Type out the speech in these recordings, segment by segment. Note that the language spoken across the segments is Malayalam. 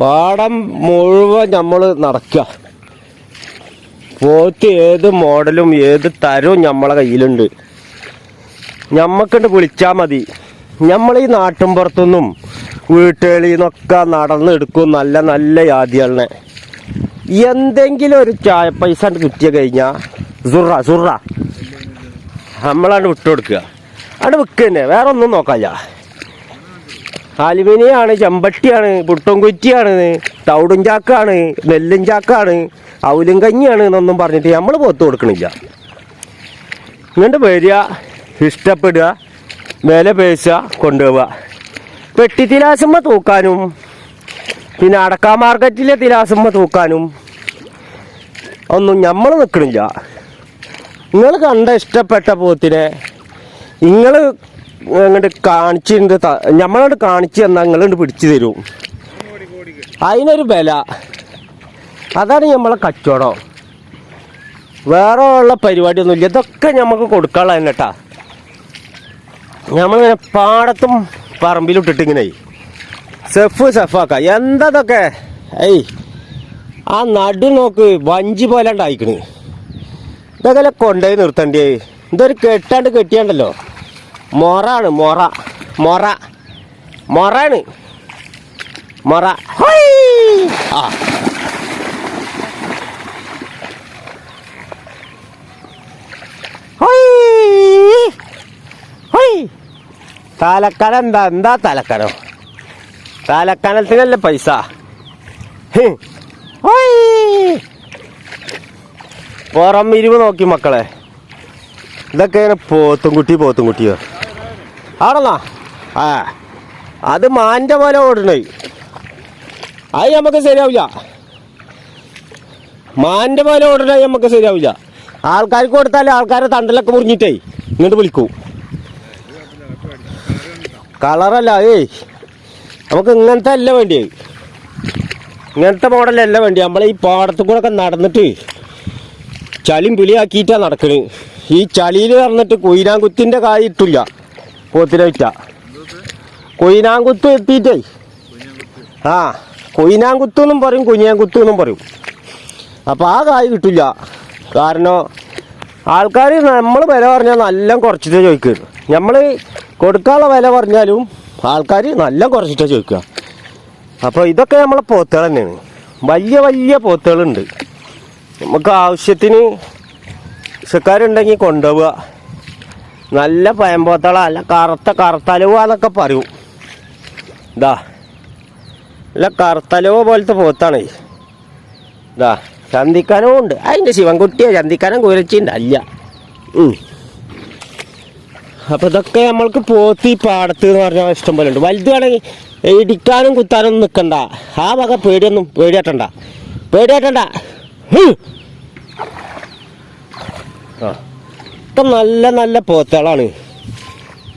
പാടം മുഴുവൻ നമ്മൾ നടക്കുക പോത്ത് ഏത് മോഡലും ഏത് തരവും നമ്മളെ കയ്യിലുണ്ട്. ഞമ്മക്കിട്ട് വിളിച്ചാൽ മതി. നമ്മൾ ഈ നാട്ടിൻപുറത്തുനിന്നും വീട്ടുകളിൽ നിന്നൊക്കെ നടന്നെടുക്കും നല്ല നല്ല യാദികളെ എന്തെങ്കിലും ഒരു ചായ പൈസ കിട്ടിയ കഴിഞ്ഞാൽ സുറ സുറ. നമ്മളാണ്ട് വിട്ടുകൊടുക്കുക അവിടെ വിൽക്കുക തന്നെ. വേറെ ഒന്നും നോക്കാല്ല. അലുമിനിയാണ് ചെമ്പട്ടിയാണ് പുട്ടുംകുറ്റിയാണ് തൗടും ചാക്കാണ് നെല്ലും ചാക്കാണ് അവലും കഞ്ഞിയാണ് എന്നൊന്നും പറഞ്ഞിട്ട് നമ്മൾ പുറത്ത് കൊടുക്കണില്ല. ഇങ്ങോട്ട് വരിക ഇഷ്ടപ്പെടുക വില പേശുക കൊണ്ടുപോവുക. പെട്ടി തിലാസമ്മ തൂക്കാനും പിന്നെ അടക്കാ മാർക്കറ്റിലെ തിലാസമ്മ തൂക്കാനും ഒന്നും നമ്മൾ നിൽക്കണില്ല നിങ്ങൾ കണ്ട ഇഷ്ടപ്പെട്ട പോത്തിനെ നിങ്ങൾ അങ്ങോട്ട് കാണിച്ചിട്ട് നമ്മളോട് കാണിച്ചു തന്നാൽ നിങ്ങളുണ്ട് പിടിച്ചു തരും. അതിനൊരു വില അതാണ് നമ്മളെ കച്ചവടം. വേറെ ഉള്ള പരിപാടിയൊന്നുമില്ല. ഇതൊക്കെ നമുക്ക് കൊടുക്കാനുള്ള തന്നെ കേട്ടാ പാടത്തും പറമ്പിലിട്ടിട്ടിങ്ങനെ സെഫ് സെഫാക്ക. എന്തതൊക്കെ ഏയ്. ആ നടു നോക്ക് വഞ്ചി പോലെ ഉണ്ടായിക്കണ് ഇതൊക്കെ കൊണ്ടുപോയി നിർത്തണ്ടേ ഇതൊരു കെട്ടാണ്ട് കെട്ടിയാണ്ടല്ലോ. മൊറാണ് മൊറ മൊറ. മൊറാണ്. മൊറ! ആ. എന്താ? എന്താ തലക്കനം തലക്കനത്തിനല്ലേ പൈസ! പുറം ഇരുവ് നോക്കി മക്കളെ. ഇതൊക്കെയാണ് പോത്തും കുട്ടി പോത്തും ആണെന്നാ ആ. അത് മാന്റെ പോലെ ഓടണേ. അത് നമുക്ക് ശരിയാവില്ല. മാന്റെ പോലെ ഓടണേ നമുക്ക് ശരിയാവില്ല. ആൾക്കാർക്ക് കൊടുത്താൽ ആൾക്കാരെ തണ്ടലൊക്കെ മുറിഞ്ഞിട്ടേ ഇങ്ങോട്ട് വിളിക്കൂ. കളറല്ല ഏയ്. നമുക്ക് ഇങ്ങനത്തെ അല്ല വേണ്ടിയേ. ഇങ്ങനത്തെ മോഡലല്ല വേണ്ടി നമ്മൾ ഈ പാടത്തു കൂടെ ഒക്കെ നടന്നിട്ട് ചളിയും പിളിയാക്കിയിട്ടാണ് നടക്കണ്. ഈ ചളിയിൽ നടന്നിട്ട് കൊയിനാങ്കുത്തിന്റെ കായ ഇട്ടില്ല. പോത്തിനെ വിറ്റ കൊയിനാങ്കുത്ത് എത്തിയിട്ടേ ആ കൊയിനാങ്കുത്ത് എന്നും പറയും കുഞ്ഞാങ്കുത്ത് എന്നും പറയും. അപ്പം ആ കായ് കിട്ടില്ല. കാരണം ആൾക്കാർ നമ്മൾ വില പറഞ്ഞാൽ നല്ല കുറച്ചിട്ടേ ചോദിക്കുക നമ്മൾ കൊടുക്കാനുള്ള വില പറഞ്ഞാലും ആൾക്കാർ നല്ല കുറച്ചിട്ടേ ചോദിക്കുക അപ്പോൾ ഇതൊക്കെ നമ്മളെ പോത്തുകൾ തന്നെയാണ്. വലിയ വലിയ പോത്തുകളുണ്ട്. നമുക്ക് ആവശ്യത്തിന് കൃഷിക്കാരുണ്ടെങ്കിൽ കൊണ്ടുപോവുക. നല്ല പയമ്പോത്തള അല്ല കറുത്ത കറുത്തലുവ എന്നൊക്കെ പറയും. ഇതാ നല്ല കറുത്തലുവ പോലത്തെ പോത്താണ്. ഇതാ ചന്തിക്കാനും ഉണ്ട്. അതിന്റെ ശിവൻകുട്ടിയെ ചന്തിക്കാനും കുരച്ചിണ്ട് അല്ല. അപ്പോൾ അപ്പൊ ഇതൊക്കെ നമ്മൾക്ക് പോത്തി പാടത്ത് എന്ന് പറഞ്ഞാൽ ഇഷ്ടം പോലെ ഉണ്ട്. വലുതാണെങ്കിൽ ഇടിക്കാനും കുത്താനും ഒന്നും നിൽക്കണ്ട ആ വക പേടിയൊന്നും പേടിയാട്ടണ്ട. പേടിയാട്ടണ്ട. ആ. ഇപ്പം നല്ല നല്ല പോത്തുകളാണ്.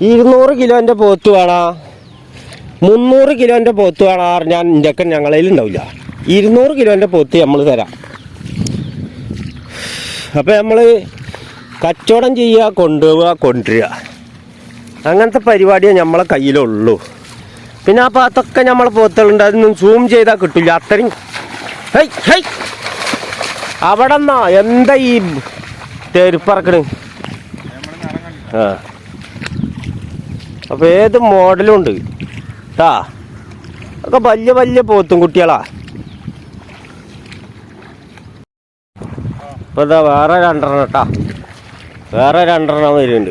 ഇരുന്നൂറ് കിലോന്റെ പോത്ത് വേണോ. മുന്നൂറ് കിലോന്റെ പോത്ത് വേണോ പറഞ്ഞാൽ ഇന്റെയൊക്കെ ഞങ്ങളതിൽ ഉണ്ടാവില്ല. ഇരുന്നൂറ് കിലോന്റെ പോത്ത് നമ്മൾ തരാം. അപ്പം നമ്മൾ കച്ചവടം ചെയ്യുക കൊണ്ടുപോവുക കൊണ്ടുവരിക. അങ്ങനത്തെ പരിപാടിയേ നമ്മളെ കയ്യിലുള്ളൂ. പിന്നെ ആ ഭാഗത്തൊക്കെ നമ്മളെ പോത്തുകളുണ്ട്. അതൊന്നും സൂം ചെയ്താൽ കിട്ടില്ല അത്രയും. ഹൈ ഹൈ അവിടെ നിന്നാ എന്താ ഈ തെരുപ്പറക്കണ് അപ്പൊ ഏത് മോഡലും ഉണ്ട്. ട്ടാ. ഒക്കെ വലിയ വലിയ പോത്തും കുട്ടികളാ. ഇപ്പൊ ഇതാ വേറെ രണ്ടെണ്ണം കേട്ടാ വേറെ രണ്ടെണ്ണം വരുന്നുണ്ട്.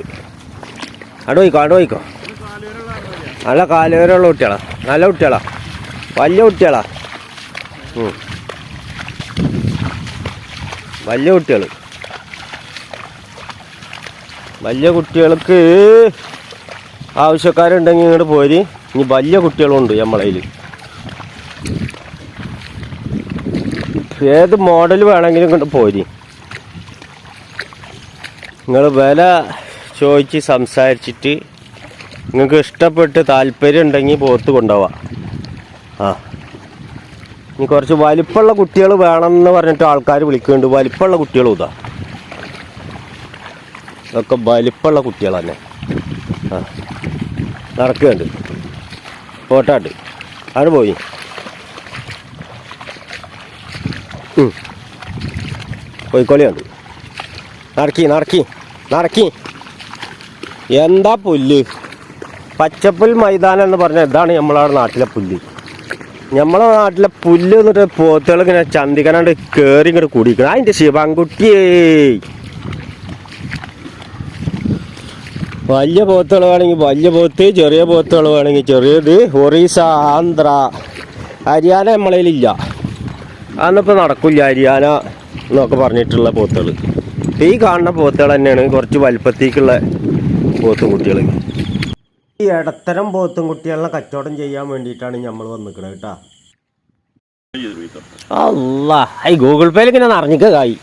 അവിടെ പോയിക്കോ അവിടെ പോയിക്കോ. നല്ല കാലുവരുള്ള കുട്ടികളാ. നല്ല കുട്ടികളാ. വലിയ കുട്ടികളാ. വലിയ കുട്ടികൾ വലിയ കുട്ടികൾക്ക് ആവശ്യക്കാരുണ്ടെങ്കിൽ ഇങ്ങോട്ട് പോരി. ഇനി വലിയ കുട്ടികളുണ്ട് നമ്മളതിൽ ഏത് മോഡൽ വേണമെങ്കിലും ഇങ്ങോട്ട് പോരി. നിങ്ങൾ വില ചോദിച്ച് സംസാരിച്ചിട്ട് നിങ്ങൾക്ക് ഇഷ്ടപ്പെട്ട് താല്പര്യം ഉണ്ടെങ്കിൽ പോത്ത് കൊണ്ടുപോവാം. ആ. ഇനി കുറച്ച് വലിപ്പമുള്ള കുട്ടികൾ വേണമെന്ന് പറഞ്ഞിട്ട് ആൾക്കാർ വിളിക്കുന്നുണ്ട്. വലിപ്പമുള്ള കുട്ടികളും ഇതാ. ഇതൊക്കെ വലിപ്പമുള്ള കുട്ടികൾ തന്നെ. ആ. നടക്കുന്നുണ്ട്. പോട്ടാണ്ട്. അവിടെ പോയി. കോഴിക്കോളിയുണ്ട് നടക്കി നടക്കി നടക്കി. എന്താ പുല്ല്? പച്ചപ്പുൽ മൈതാനം എന്ന് പറഞ്ഞാൽ ഇതാണ് നമ്മളവിടെ നാട്ടിലെ പുല്ല്. നമ്മളെ നാട്ടിലെ പുല്ല് എന്നിട്ട് പോത്തുകൾ ഇങ്ങനെ ചന്തിക്കനാണ്ട് കയറി ഇങ്ങോട്ട് കൂടിക്കണം അതിന്റെ ശിവൻകുട്ടിയേ. വലിയ പോത്തുകൾ വേണമെങ്കിൽ വലിയ പോത്ത് ചെറിയ പോത്തുകൾ വേണമെങ്കിൽ ചെറിയത് ഒറീസ ആന്ധ്ര ഹരിയാന നമ്മളതിലില്ല അന്നിപ്പോൾ നടക്കില്ല ഹരിയാന എന്നൊക്കെ പറഞ്ഞിട്ടുള്ള പോത്തുകൾ ഈ കാണുന്ന പോത്തുകൾ തന്നെയാണ് കുറച്ച് വലുപ്പത്തേക്കുള്ള പോത്തും കുട്ടികൾ ഈ ഇടത്തരം പോത്തും കുട്ടികളെ കച്ചവടം ചെയ്യാൻ വേണ്ടിയിട്ടാണ് നമ്മൾ വന്നിക്കണത് കേട്ടോ. അല്ല ഈ ഗൂഗിൾ പേയിൽ ഇങ്ങനെ അറിഞ്ഞിക്കായി കായി.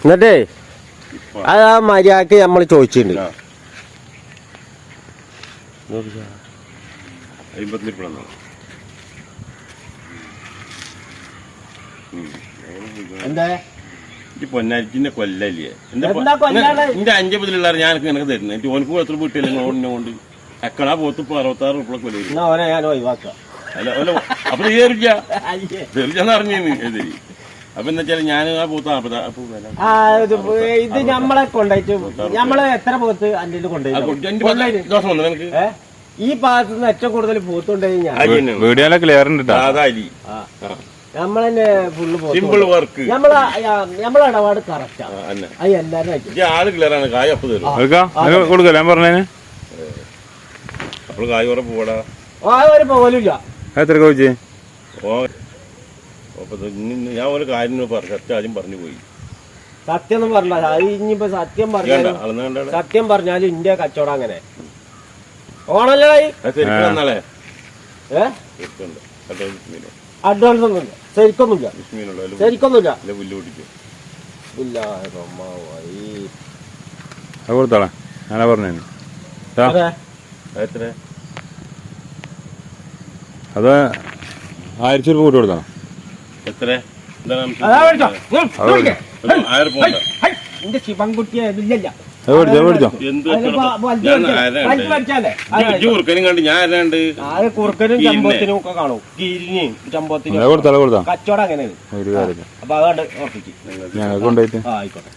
എന്നിട്ടേ അത് ആ മര്യാദയ്ക്ക് നമ്മൾ ചോദിച്ചിട്ടുണ്ട്. എന്താ? പൊന്നാരിച്ചിന്റെ കൊല്ലല്ലേ? എന്റെ ഞാൻ നിനക്ക് തരുന്നത് എനിക്ക് ഓനക്ക് എത്ര വീട്ടില്ല ഓടിനെ കൊണ്ട് പോത്ത് ഇപ്പൊ അറുപത്താറ് കൊല്ല അല്ല അല്ല അപ്പൊ അറിഞ്ഞേന്ന് എതിരി അപ്പൊ എന്താ വെച്ചാൽ ഞാൻ ആ പോത്ത് ഇത് ഞമ്മളെ നമ്മളെ കൊണ്ടായിട്ട് നമ്മളെ എത്ര പോത്ത് അന്റെ കൊണ്ടുപോയി ദോഷം വന്നു നിനക്ക്? ഏ? ഈ ഭാഗത്ത് നിന്ന് ഏറ്റവും കൂടുതൽ പോത്തുണ്ടായി തന്നെ. ക്ലിയർ ഉണ്ട്. സിമ്പിൾ വർക്ക് നമ്മളെ നമ്മളെ ഇടപാട് കറക്റ്റാണ് അത് എല്ലാരും ആൾ ക്ലിയറാണ് കായ് അപ്പ് തരും എടുക്കാം കൊടുക്കല ഞാൻ അപ്പോൾ കായ് കുറെ പോടാ ആ ഒരു പോലില്ല എത്ര കോച്ചേ ഓ അപ്പൊ ഇത് ഇന്ന് ഞാൻ ഒരു കാര്യം പറഞ്ഞു സത്യം ആദ്യം പറഞ്ഞു പോയി. സത്യം ഒന്നും പറഞ്ഞില്ല. അത് ഇനിയിപ്പോ സത്യം കണ്ട പറഞ്ഞാലും സത്യം പറഞ്ഞാലും ഇന്ത്യ കച്ചവടം അങ്ങനെ. ഓണല്ലേ അഡ്വാൻസ് ഒന്നുമില്ല ശരിക്കൊന്നുമില്ല. ശരിക്കൊന്നുമില്ല. കൊടുത്തോളാം. അത്. ആയിരത്തി രൂപ കൂട്ടി കൊടുക്കണം. എത്ര ശിവൻകുട്ടിയെ ഇതില്ല ഞാൻ കുറുക്കനും കണ്ട് കുറുക്കനും. ചമ്പത്തിനും ഒക്കെ കാണും. കീരിനെയും ചമ്പത്തിനും കച്ചവടം അങ്ങനെയാണ്. അപ്പൊ അതുകൊണ്ട് ആയിക്കോട്ടെ.